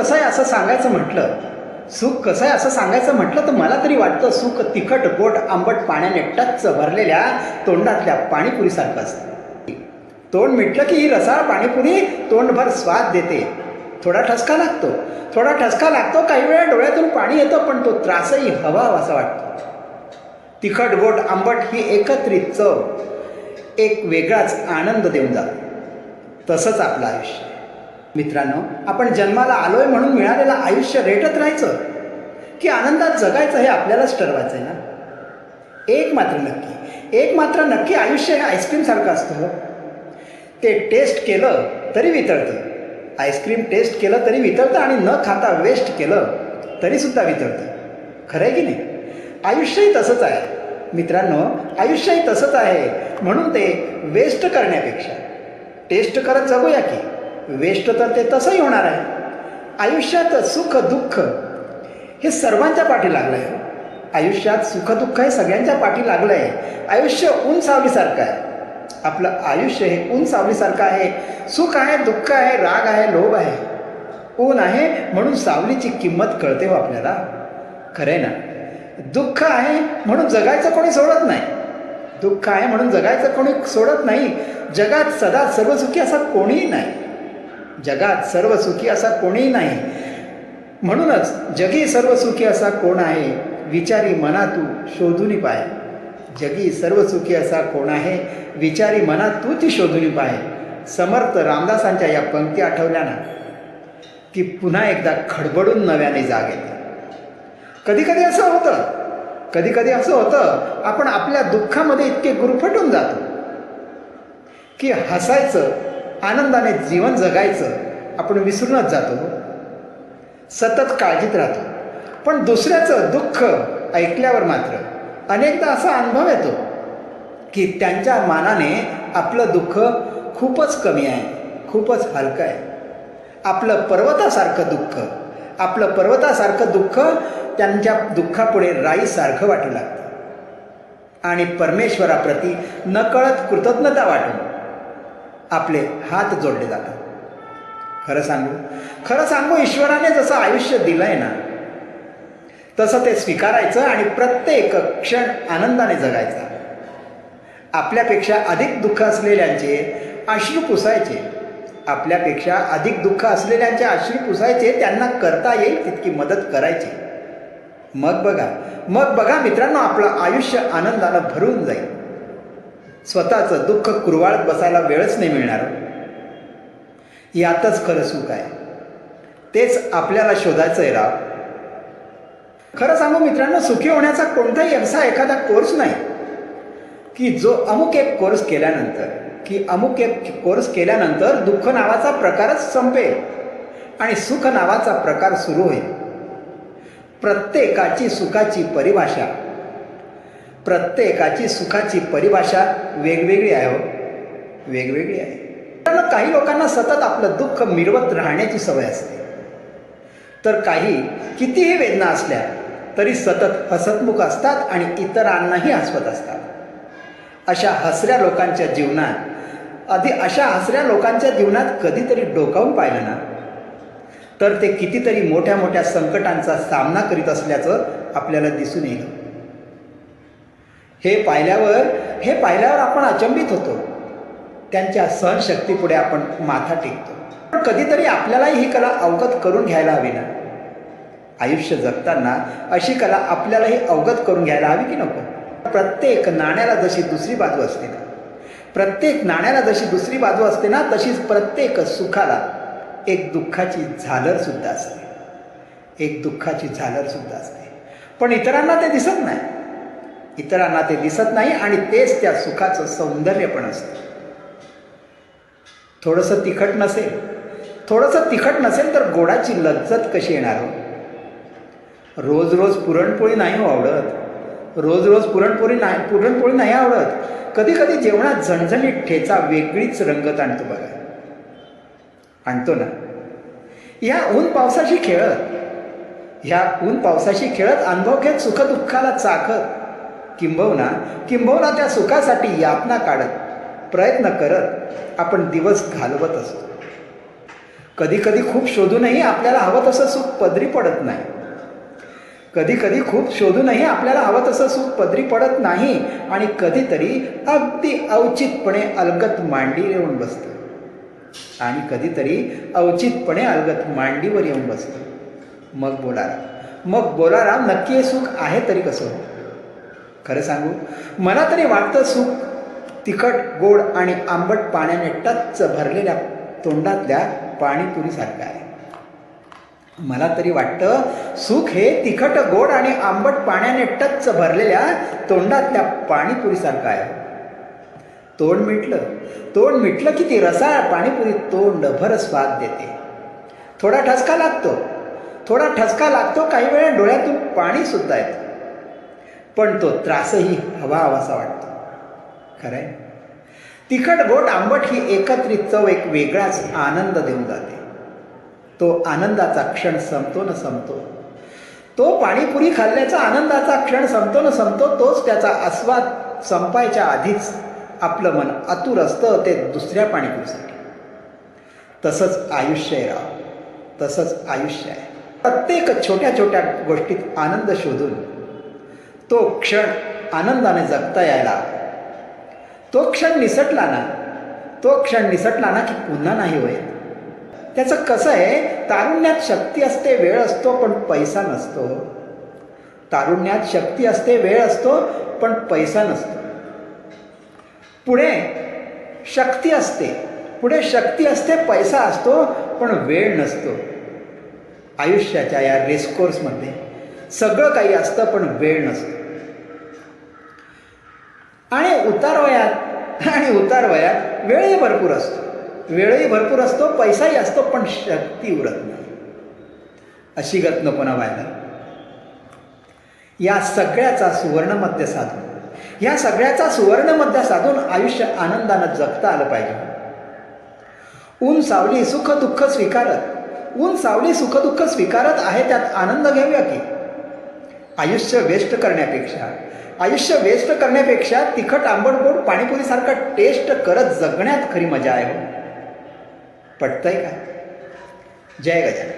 कसं आहे असं सांगायचं म्हटलं सुख कसं आहे असं सांगायचं म्हटलं तर मला तरी वाटतं सुख तिखट गोट आंबट पाण्याने टच्च भरलेल्या तोंडातल्या पाणीपुरीसारखं असतं. तोंड मिटलं की ही रसाळ पाणीपुरी तोंडभर स्वाद देते. थोडा ठसका लागतो. थोडा ठसका लागतो काही वेळा डोळ्यातून पाणी येतं पण तो त्रासही हवा असा वाटतो. तिखट गोड आंबट ही एकत्रित चव एक वेगळाच आनंद देऊन जातो. तसंच आपलं आयुष्य. मित्रांनो आपण जन्माला आलोय म्हणून मिळालेलं आयुष्य रेटत राहायचं? की आनंदात जगायचं हे आपल्यालाच ठरवायचं आहे ना? एक मात्र नक्की. एक मात्र नक्की आयुष्य हे आईस्क्रीमसारखं असतं हो. ते टेस्ट केलं तरी वितळतं. आईस्क्रीम टेस्ट केलं तरी वितळतं आणि न खाता वेस्ट केलं तरीसुद्धा वितळतं. खरं आहे की नाही? आयुष्यही तसंच आहे. मित्रांनो आयुष्यही तसंच आहे म्हणून ते वेस्ट करण्यापेक्षा. टेस्ट करत जगूया की? वेस्ट तर ते तसंही होणार आहे. आयुष्यात सुख दुःख हे सर्वांच्या पाठी लागलं आहे आयुष्यात सुख दुःख हे सगळ्यांच्या पाठी लागलं आहे आयुष्य ऊन आहे. आपलं आयुष्य हे ऊन आहे. सुख आहे दुःख आहे राग आहे लोभ आहे. ऊन आहे म्हणून सावलीची किंमत कळते हो आपल्याला. खरं आहे ना? दुःख आहे म्हणून जगायचं कोणी सोडत नाही. दुःख आहे म्हणून जगायचं कोणी सोडत नाही. जगात सदा सर्वसुखी असा कोणीही नाही. जगात सर्व सुखी असा कोणीही नाही. म्हणूनच जगी सर्व सुखी असा कोण आहे? विचारी मना तू शोधून पाय. जगी सर्व सुखी असा कोण आहे? विचारी मना तू ती शोधून पाय. समर्थ रामदासांच्या या पंक्ती आठवल्या ना? की पुन्हा एकदा खडबडून नव्याने जाग येते. कधी कधी असं होतं. कधी कधी असं होतं आपण आपल्या दुःखामध्ये इतके गुरफटून जातो. की हसायचं आनंदाने जीवन जगायचं आपण विसरूनच जातो. सतत काळजीत राहतो. पण दुसऱ्याचं दुःख ऐकल्यावर मात्र अनेकदा असा अनुभव येतो की त्यांच्या मानाने आपलं दुःख खूपच कमी आहे खूपच हलकं आहे. आपलं पर्वतासारखं दुःख आपलं पर्वतासारखं दुःख त्यांच्या दुःखापुढे राईसारखं वाटू लागतं. आणि परमेश्वराप्रती नकळत कृतज्ञता वाटून आपले हात जोडले जातात. खरं सांगू? खरं सांगू ईश्वराने जसं आयुष्य दिलं आहे ना तसं ते स्वीकारायचं आणि प्रत्येक क्षण आनंदाने जगायचा. आपल्यापेक्षा अधिक दुःख असलेल्यांचे अश्रू पुसायचे. आपल्यापेक्षा अधिक दुःख असलेल्यांचे अश्रू पुसायचे त्यांना करता येईल तितकी मदत करायची. मग बघा मग बघा मित्रांनो आपलं आयुष्य आनंदानं भरून जाईल. स्वतःचं दुःख कुरवाळत बसायला वेळच नाही मिळणार. यातच खरं सुख आहे. तेच आपल्याला शोधायचं आहे राव. खरं सांगू मित्रांनो सुखी होण्याचा कोणताही असा एखादा कोर्स नाही की जो अमुक एक कोर्स केल्यानंतर की अमुक एक कोर्स केल्यानंतर दुःख नावाचा प्रकारच संपेल आणि सुख नावाचा प्रकार सुरू होईल. प्रत्येकाची सुखाची परिभाषा प्रत्येकाची सुखाची परिभाषा वेगवेगळी आहे हो. वेगवेगळी आहे. कारण काही लोकांना सतत आपलं दुःख मिरवत राहण्याची सवय असते. तर काही कितीही वेदना असल्या तरी सतत हसतमुख असतात आणि इतरांनाही हसवत असतात. अशा हसऱ्या लोकांच्या जीवनात आधी अशा हसऱ्या लोकांच्या जीवनात कधीतरी डोकावून पाहिलं ना तर ते कितीतरी मोठ्या मोठ्या संकटांचा सामना करीत असल्याचं आपल्याला दिसून येईल. हे पाहिल्यावर हे पाहिल्यावर आपण अचंबित होतो. त्यांच्या सहनशक्तीपुढे आपण माथा टेकतो. पण कधीतरी आपल्यालाही ही कला अवगत करून घ्यायला हवी ना? आयुष्य जगताना अशी कला आपल्यालाही अवगत करून घ्यायला हवी की नको? प्रत्येक नाण्याला जशी दुसरी बाजू असते ना प्रत्येक नाण्याला जशी दुसरी बाजू असते ना तशीच प्रत्येक सुखाला एक दुःखाची झालर सुद्धा असते. एक दुःखाची झालर सुद्धा असते. पण इतरांना ते दिसत नाही. इतरांना ते दिसत नाही आणि तेच त्या सुखाचं सौंदर्य पण असतं. थोडंसं तिखट नसेल थोडंसं तिखट नसेल तर गोडाची लज्जत कशी येणार हो? रोज रोज पुरणपोळी नाही हो आवडत. रोज रोज पुरणपोळी नाही पुरणपोळी नाही आवडत. कधी कधी जेवणात झणझणीत ठेचा वेगळीच रंगत आणतो बघा. आणतो ना. ह्या ऊन पावसाशी खेळत ह्या ऊन पावसाशी खेळत अनुभव घेत सुखदुःखाला चाखत किंबहुना किंबहुना त्या सुखासाठी यातना काढत प्रयत्न करत आपण दिवस घालवत असतो. कधी कधी खूप शोधूनही आपल्याला हवं तसं सुख पदरी पडत नाही. कधी कधी खूप शोधूनही आपल्याला हवं तसं सुख पदरी पडत नाही आणि कधीतरी अगदी अवचितपणे अलगत मांडी येऊन बसतं. आणि कधीतरी अवचितपणे अलगत मांडीवर येऊन बसतं. मग बोलारा मग बोलारा नक्की हे सुख आहे तरी कसं? होतं खरं सांगू? मला तरी वाटतं सुख तिखट गोड आणि आंबट पाण्याने टच्च भरलेल्या तोंडातल्या पाणीपुरीसारखं आहे. मला तरी वाटतं सुख हे तिखट गोड आणि आंबट पाण्याने टच्च भरलेल्या तोंडातल्या पाणीपुरीसारखं आहे. तोंड मिटलं. तोंड मिटलं की ती रसाळ पाणीपुरी तोंडभर स्वाद देते. थोडा ठसका लागतो. थोडा ठसका लागतो काही वेळा डोळ्यातून पाणी सुद्धा येतं. पण तो त्रासही हवा हवासा वाटतो. खरंय? तिखट गोड आंबट ही एकत्रित चव एक वेगळाच आनंद देऊन जाते. तो आनंदाचा क्षण संपतो न संपतो. तो पाणीपुरी खाल्ल्याचा आनंदाचा क्षण संपतो न संपतो तोच त्याचा आस्वाद संपायच्या आधीच आपलं मन आतुर असतं ते दुसऱ्या पाणीपुरीसाठी तसंच आयुष्य आहे राव. तसंच आयुष्य आहे. प्रत्येक छोट्या छोट्या गोष्टीत आनंद शोधून तो क्षण आनंदाने जगता यायला. तो क्षण निसटला ना तो क्षण निसटला ना की पुन्हा नाही होय. त्याचं कसं आहे तारुण्यात शक्ती असते वेळ असतो पण पैसा नसतो. तारुण्यात शक्ती असते वेळ असतो पण पैसा नसतो. पुढे शक्ती असते पुढे शक्ती असते पैसा असतो पण वेळ नसतो. आयुष्याच्या या रेसकोर्समध्ये सगळं काही असतं पण वेळ नसतो. उतारवयात. उतार वयात आणि उतार वयात वेळही भरपूर असतो. वेळही भरपूर असतो पैसाही असतो पण शक्ती उरत नाही. अशी गत नको व्हायला. या सगळ्याचा सुवर्णमध्य साधून या सगळ्याचा सुवर्णमध्य साधून आयुष्य आनंदानं जगता आलं पाहिजे. ऊन सावली सुख दुःख स्वीकारत. ऊन सावली सुख दुःख स्वीकारत आहे त्यात आनंद घेऊया की? आयुष्य वेस्ट करण्यापेक्षा आयुष्य वेस्ट करण्यापेक्षा तिखट आंबट गोड पाणीपुरीसारखं टेस्ट करत जगण्यात खरी मजा आहे हो. पटतंय का? जय गजानन.